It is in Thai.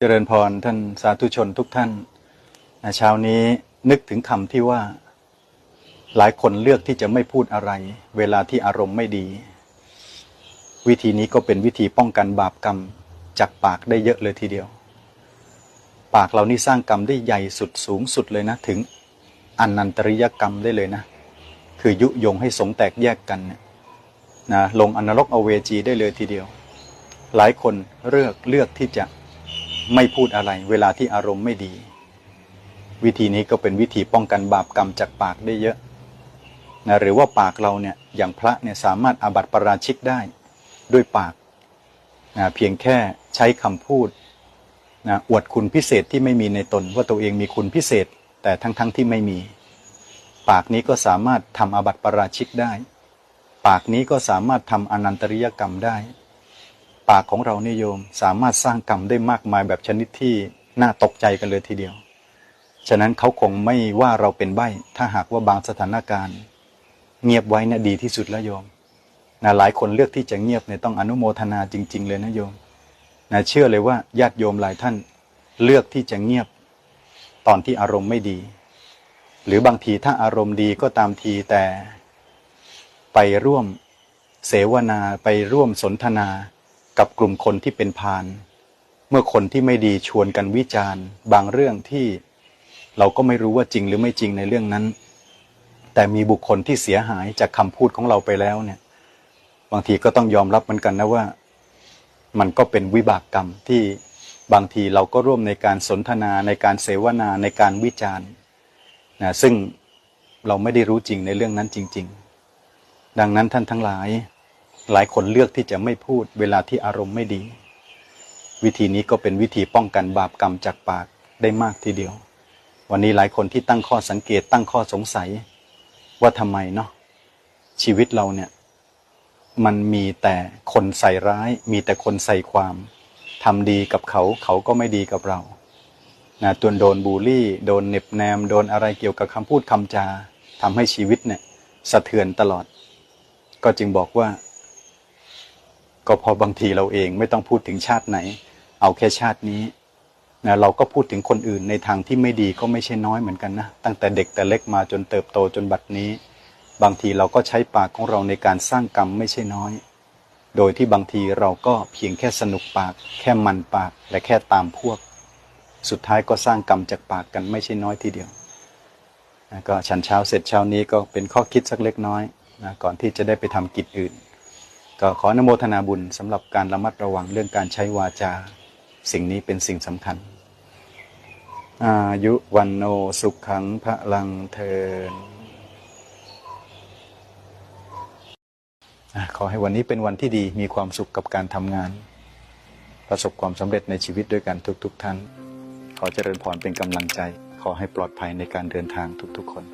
เจริญพรท่านสาธุชนทุกท่านเช้านี้นึกถึงคำที่ว่า หลายคนเลือกที่จะไม่พูดอะไร เวลาที่อารมณ์ไม่ดี วิธีนี้ก็เป็นวิธีป้องกันบาปกรรมจากปากได้เยอะเลยทีเดียว ปากเรานี่สร้างกรรมได้ใหญ่สุดสูงสุดเลยนะ ถึงอนันตริยกรรมได้เลยนะ คือยุยงให้สงแตกแยกกันเนี่ยนะลงอนรกอเวจีได้เลยทีเดียว หลายคนเลือกเลือกที่จะ ไม่พูดอะไร เวลาที่อารมณ์ไม่ดี วิธีนี้ก็เป็นวิธีป้องกันบาปกรรมจากปากได้เยอะนะหรือว่าปากเราเนี่ยอย่างพระเนี่ยสามารถอาบัติประราชิกได้ด้วยปากนะเพียงแค่ใช้คำพูดนะอวดคุณพิเศษที่ไม่มีในตน ว่าตัวเองมีคุณพิเศษ แต่ทั้งๆทที่ไม่มี ปากนี้ก็สามารถทำอาบัติปราชิกได้ ปากนี้ก็สามารถทำอนันตริยกรรมได้ ปากของเรานิยมสามารถสร้างกรรมได้มากมายแบบชนิดที่น่าตกใจกันเลยทีเดียว ฉะนั้นเขาคงไม่ว่าเราเป็นใบ้ ถ้าหากว่าบางสถานการณ์ เงียบไว้นะดีที่สุดแล้วโยมนะหลายคนเลือกที่จะเงียบเนี่ยต้องอนุโมทนาจริง ๆ เลยนะโยมนะเชื่อเลยว่าญาติโยมหลายท่านเลือกที่จะเงียบตอนที่อารมณ์ไม่ดี หรือบางทีถ้าอารมณ์ดีก็ตามทีแต่ไปร่วมเสวนาไปร่วมสนทนา กับกลุ่มคนที่เป็นพาน เมื่อคนที่ไม่ดีชวนกันวิจารณ์ บางเรื่องที่เราก็ไม่รู้ว่าจริงหรือไม่จริงในเรื่องนั้น แต่มีบุคคลที่เสียหายจากคำพูดของเราไปแล้วเนี่ย บางทีก็ต้องยอมรับเหมือนกันนะว่า มันก็เป็นวิบากกรรมที่บางทีเราก็ร่วมในการสนทนาในการเสวนาในการวิจารณ์นะซึ่งเราไม่ได้รู้จริงในเรื่องนั้นจริง ๆ ดังนั้นท่านทั้งหลาย หลายคนเลือกที่จะไม่พูดเวลาที่อารมณ์ไม่ดี วิธีนี้ก็เป็นวิธีป้องกันบาปกรรมจากปากได้มากทีเดียว วันนี้หลายคนที่ตั้งข้อสังเกตตั้งข้อสงสัย ว่าทำไมเนาะชีวิตเราเนี่ย มันมีแต่คนใส่ร้าย มีแต่คนใส่ความทำดีกับเขาเขาก็ไม่ดีกับเรานะตัวโดนบูลลี่ โดนเน็บแนม โดนอะไรเกี่ยวกับคำพูดคำจาทำให้ชีวิตเนี่ย สะเทือนตลอด ก็จึงบอกว่า ก็พอบางทีเราเองไม่ต้องพูดถึงชาติไหน เอาแค่ชาตินี้นะเราก็พูดถึงคนอื่นในทางที่ไม่ดีก็ไม่ใช่น้อยเหมือนกันนะตั้งแต่เด็กแต่เล็กมาจนเติบโตจนบัดนี้ บางทีเราก็ใช้ปากของเราในการสร้างกรรมไม่ใช่น้อย โดยที่บางทีเราก็เพียงแค่สนุกปาก แค่มันปากและแค่ตามพวก สุดท้ายก็สร้างกรรมจากปากกันไม่ใช่น้อยทีเดียวนะก็ฉันเช้าเสร็จเช้านี้ก็เป็นข้อคิดสักเล็กน้อยนะก่อนที่จะได้ไปทำกิจอื่น ก็ขออนุโมทนาบุญสำหรับการระมัดระวังเรื่องการใช้วาจา สิ่งนี้เป็นสิ่งสำคัญ อายุวันโนสุขขังพระลังเทินขอให้วันนี้เป็นวันที่ดีมีความสุขกับการทำงาน ประสบความสำเร็จในชีวิตด้วยกันทุกๆทท่าน ขอเจริญพรเป็นกำลังใจ ขอให้ปลอดภัยในการเดินทางทุกๆคน